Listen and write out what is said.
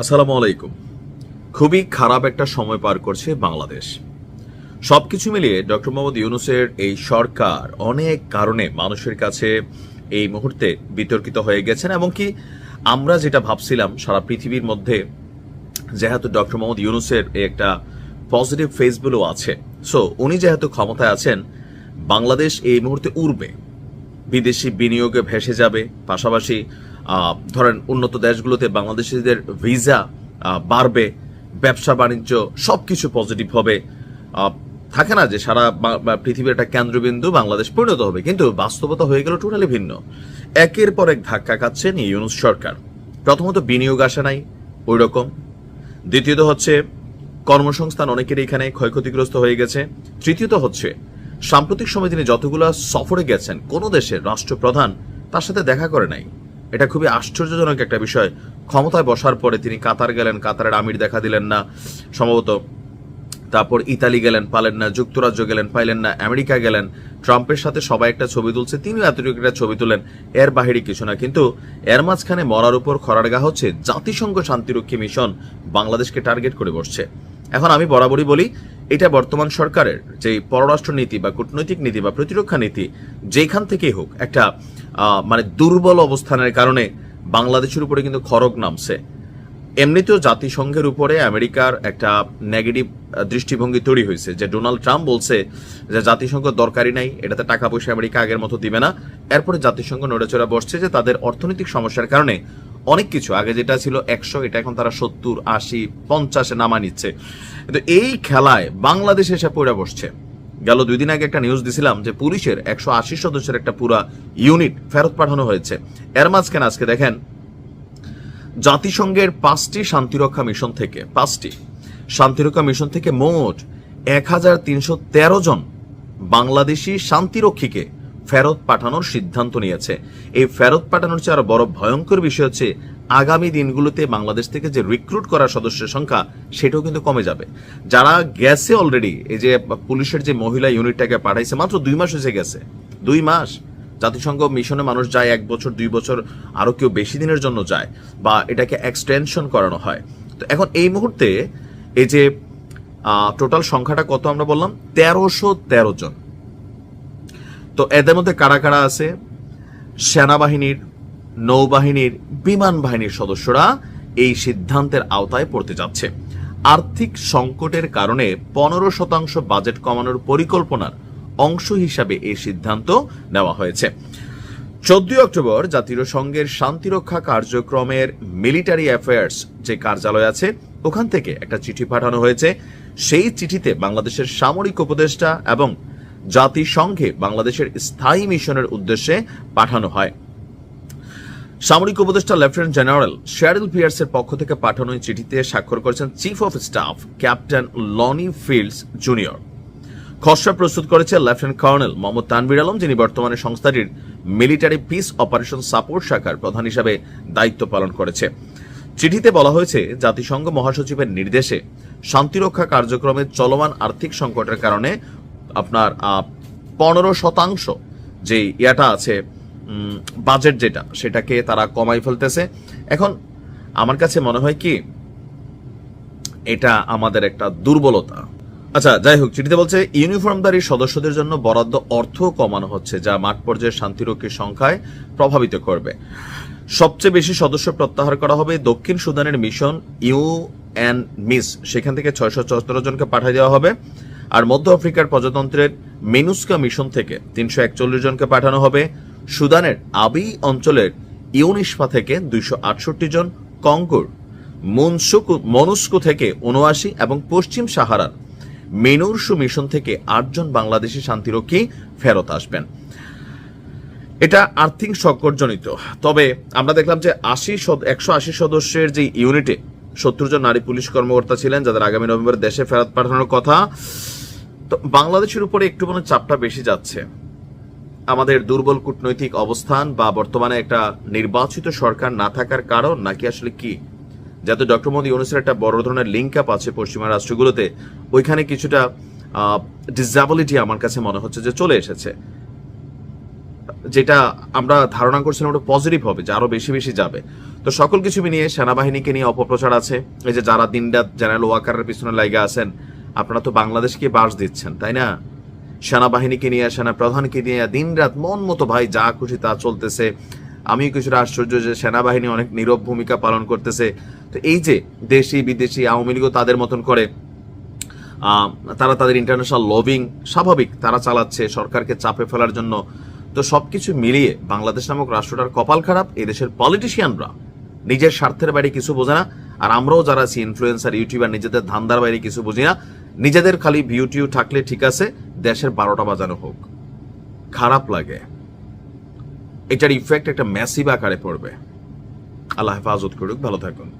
আসসালামু আলাইকুম। খুবই খারাপ একটা সময় পার করছে বাংলাদেশ। সবকিছু মিলিয়ে ডক্টর মোহাম্মদ ইউনুসের এই সরকার অনেক কারণে মানুষের কাছে এই মুহূর্তে বিতর্কিত হয়ে গেছেন এবং কি আমরা যেটা ভাবছিলাম সারা পৃথিবীর মধ্যে, যেহেতু ডক্টর মোহাম্মদ ইউনুসের একটা পজিটিভ ফেসগুলো আছে সো উনি যেহেতু ক্ষমতায় আছেন, বাংলাদেশ এই মুহূর্তে উড়বে। বিদেশি বিনিয়োগে ভেসে যাবে, পাশাপাশি ধরেন উন্নত দেশগুলোতে বাংলাদেশিদের ভিসা বাড়বে, ব্যবসা, বাণিজ্য, সবকিছু পজিটিভ হবে। থাকে না যে সারা পৃথিবীর একটা কেন্দ্রবিন্দু বাংলাদেশ পরিণত হবে, কিন্তু বাস্তবতা হয়ে গেল টোটালি ভিন্ন। একের পর এক ধাক্কা খাচ্ছেন ইউনুস সরকার। প্রথমত বিনিয়োগ আসে নাই ওই রকম দ্বিতীয়ত হচ্ছে কর্মসংস্থান অনেকের এখানে ক্ষয়ক্ষতিগ্রস্ত হয়ে গেছে। তৃতীয়ত হচ্ছে সাম্প্রতিক সময় তিনি যতগুলো সফরে গেছেন, কোন দেশের রাষ্ট্রপ্রধান তার সাথে দেখা করে নাই। এটা খুবই আশ্চর্যজনক একটা বিষয়। ক্ষমতায় বসার পরে তিনি কাতার গেলেন, কাতারের আমির দেখা দিলেন না। সম্ভবত তারপর ইতালি গেলেন, পালেন না, যুক্তরাজ্য গেলেন, পাইলেন না, আমেরিকা গেলেন। ট্রাম্পের সাথে সবাই একটা ছবি তুলছে, তিনিও এতটুকু একটা ছবি তুলেন। এর বাহিরে কিছু না, কিন্তু এর মাঝখানে মরার উপর খরার গা হচ্ছে জাতিসংঘ শান্তিরক্ষী মিশন বাংলাদেশকে টার্গেট করে বসছে। এখন আমি বরাবরই বলি, এটা বর্তমান সরকারের যে পররাষ্ট্র নীতি বা কূটনৈতিক নীতি বা প্রতিরক্ষা নীতি যেখান থেকেই হোক, একটা মানে দুর্বল অবস্থানের কারণে বাংলাদেশের উপরে কিন্তু খড়গ নামছে। এমনিতেও জাতিসংঘের উপরে আমেরিকার একটা নেগেটিভ দৃষ্টিভঙ্গি তৈরি হয়েছে যে ডোনাল্ড ট্রাম্প বলছে যে জাতিসংঘ দরকারই নাই, এটাতে টাকা পয়সা আমেরিকা আগের মতো দিবে না। এরপরে জাতিসংঘ নড়েচড়া বসছে যে তাদের অর্থনৈতিক সমস্যার কারণে অনেক কিছু, আগে যেটা ছিল একশো, এটা এখন তারা সত্তর, আশি, পঞ্চাশে নামা নিচ্ছে। কিন্তু এই খেলায় বাংলাদেশ এসে পড়ে বসছে। গেল দুই দিন আগে একটা নিউজ দিছিলাম যে পুলিশের একশো আশি সদস্যের একটা পুরা ইউনিট ফেরত পাঠানো হয়েছে। এর মাঝখানে আজকে দেখেন, জাতিসংঘের পাঁচটি শান্তিরক্ষা মিশন থেকে, পাঁচটি শান্তিরক্ষা মিশন থেকে মোট এক হাজার তিনশো তেরো জন বাংলাদেশি শান্তিরক্ষীকে ফেরত পাঠানোর সিদ্ধান্ত নিয়েছে। এই ফেরত পাঠানোর চেয়ে আরও বড় ভয়ঙ্কর বিষয় হচ্ছে, আগামী দিনগুলোতে বাংলাদেশ থেকে যে রিক্রুট করা সদস্যের সংখ্যা, সেটাও কিন্তু কমে যাবে। যারা গেছে অলরেডি এই যে পুলিশের যে মহিলা ইউনিটটাকে পাঠাইছে, মাত্র দুই মাস হয়েছে গেছে। দুই মাস। জাতিসংঘ মিশনে মানুষ যায় এক বছর, দুই বছর, আরও কেউ বেশি দিনের জন্য যায় বা এটাকে এক্সটেনশন করানো হয়। তো এখন এই মুহূর্তে এই যে টোটাল সংখ্যাটা কত আমরা বললাম? তেরোশো তেরো জন। তো এদের মধ্যে কারা কারা আছে? সেনাবাহিনীর, নৌবাহিনীর, বিমান বাহিনীর সদস্যরা এই সিদ্ধান্তের আওতায় পড়তে যাচ্ছে। আর্থিক সংকটের কারণে পনেরো শতাংশ বাজেট কমানোর পরিকল্পনার অংশ হিসাবে এই সিদ্ধান্ত নেওয়া হয়েছে। চোদ্দই অক্টোবর জাতীয় সংঘের শান্তিরক্ষা কার্যক্রমের মিলিটারি অ্যাফেয়ার্স যে কার্যালয় আছে, ওখান থেকে একটা চিঠি পাঠানো হয়েছে। সেই চিঠিতে বাংলাদেশের সামরিক উপদেষ্টা এবং জাতিসংঘে বাংলাদেশের স্থায়ী মিশনের উদ্দেশ্যে পাঠানো হয়। সামরিক উপদেষ্টা লেফটেন্যান্ট জেনারেল শেরিল পিয়ার্সের পক্ষ থেকে পাঠানো চিঠিতে স্বাক্ষর করেছেন chief of staff captain Lonnie Fields junior. খসড়া প্রস্তুত করেছে লেফটেন্যান্ট কর্নেল মোহাম্মদ তানবির আলম, যিনি বর্তমানে সংস্থাটির মিলিটারি পিস অপারেশন সাপোর্ট শাখার প্রধান হিসাবে দায়িত্ব পালন করেছে। চিঠিতে বলা হয়েছে, জাতিসংঘ মহাসচিবের নির্দেশে শান্তিরক্ষা কার্যক্রমে চলমান আর্থিক সংকটের কারণে আপনার পনেরো শতাংশ যে ইয়াটা আছে বাজেট যেটা, সেটাকে তারা কমাই ফেলতেছে। এখন আমার কাছে মনে হয় কি, এটা আমাদের একটা দুর্বলতা। আচ্ছা যাই হোক, চিঠিতে বলছে, ইউনিফর্মধারী সদস্যদের জন্য বরাদ্দ অর্থ কমানো হচ্ছে, যা মাঠ পর্যায়ে শান্তিরক্ষীর সংখ্যায় প্রভাবিত করবে। সবচেয়ে বেশি সদস্য প্রত্যাহার করা হবে দক্ষিণ সুদানের মিশন ইউ এন মিস, সেখান থেকে ছয়শো চুয়াত্তর জনকে পাঠিয়ে দেওয়া হবে। আর মধ্য আফ্রিকার প্রজাতন্ত্রের মেনুস্কা মিশন থেকে তিনশো একচল্লিশ জনকে পাঠানো হবে। সুদানের আবি অঞ্চলের ইউনিসফা থেকে দুইশো আটষট্টি জন, কঙ্গোর মনসুকু মনুস্কো থেকে উনআশি এবং পশ্চিম সাহারার মেনুরসু মিশন থেকে আটজন বাংলাদেশি শান্তিরক্ষী ফেরত আসবেন। এটা আর্থিক সংকটজনিত। তবে আমরা দেখলাম যে আশি একশো আশি সদস্যের যে ইউনিটে সত্তর জন নারী পুলিশ কর্মকর্তা ছিলেন, যাদের আগামী নভেম্বর দেশে ফেরত পাঠানোর কথা। তো বাংলাদেশের উপরে একটু মনে চাপটা বেশি যাচ্ছে। আমাদের দুর্বল কূটনৈতিক অবস্থান বা বর্তমানে একটা নির্বাচিত সরকার না থাকার কারণ নাকি আসলে কি? যাতে ডক্টর মোদী ইউনুসের একটা বড় ধরনের লিঙ্ক আপ আছে পশ্চিমা রাষ্ট্রগুলোতে, ওইখানে কিছুটা ডিসাবিলিটি আমার কাছে মনে হচ্ছে যে চলে এসেছে। যেটা আমরা ধারণা করছিলাম ওটা পজিটিভ হবে, যে আরও বেশি বেশি যাবে। তো সকল কিছু নিয়ে সেনাবাহিনীকে নিয়ে অপপ্রচার আছে। এই যে যারা দিনরাত জেনারেল ওয়াকারের পিছনে লাইগা আছেন আপনারা তো বাংলাদেশকে বাস দিচ্ছেন, তাই না? সেনাবাহিনীকে নিয়ে সেনা প্রধানকে নিয়ে দিনরাত মন মতো ভাই যা খুশি তা চলতেছে। আমিও কিছুটা আশ্চর্য যে সেনাবাহিনী অনেক নীরব ভূমিকা পালন করতেছে। তো এই যে দেশি, বিদেশি, আওয়ামী লীগও তাদের মতন করে তারা তাদের ইন্টারন্যাশনাল লবিং স্বাভাবিক, তারা চালাচ্ছে, সরকারকে চাপে ফেলার জন্য। তো সবকিছু মিলিয়ে বাংলাদেশ নামক রাষ্ট্রটার কপাল খারাপ এদেশের পলিটিশিয়ানরা নিজের স্বার্থের বাইরে কিছু বোঝে না। আর আমরাও যারা আছি ইনফ্লুয়েন্সার ইউটিউবার নিজেদের ধান্দার বাইরে কিছু বুঝি না। নিজেদের খালি ভিউ টিউ থাকলে ঠিক আছে, দেশের বারোটা বাজানো হোক। খারাপ লাগে। এটার ইফেক্ট একটা ম্যাসিভ আকারে পড়বে। আল্লাহ হেফাজত করুক, ভালো থাকুন।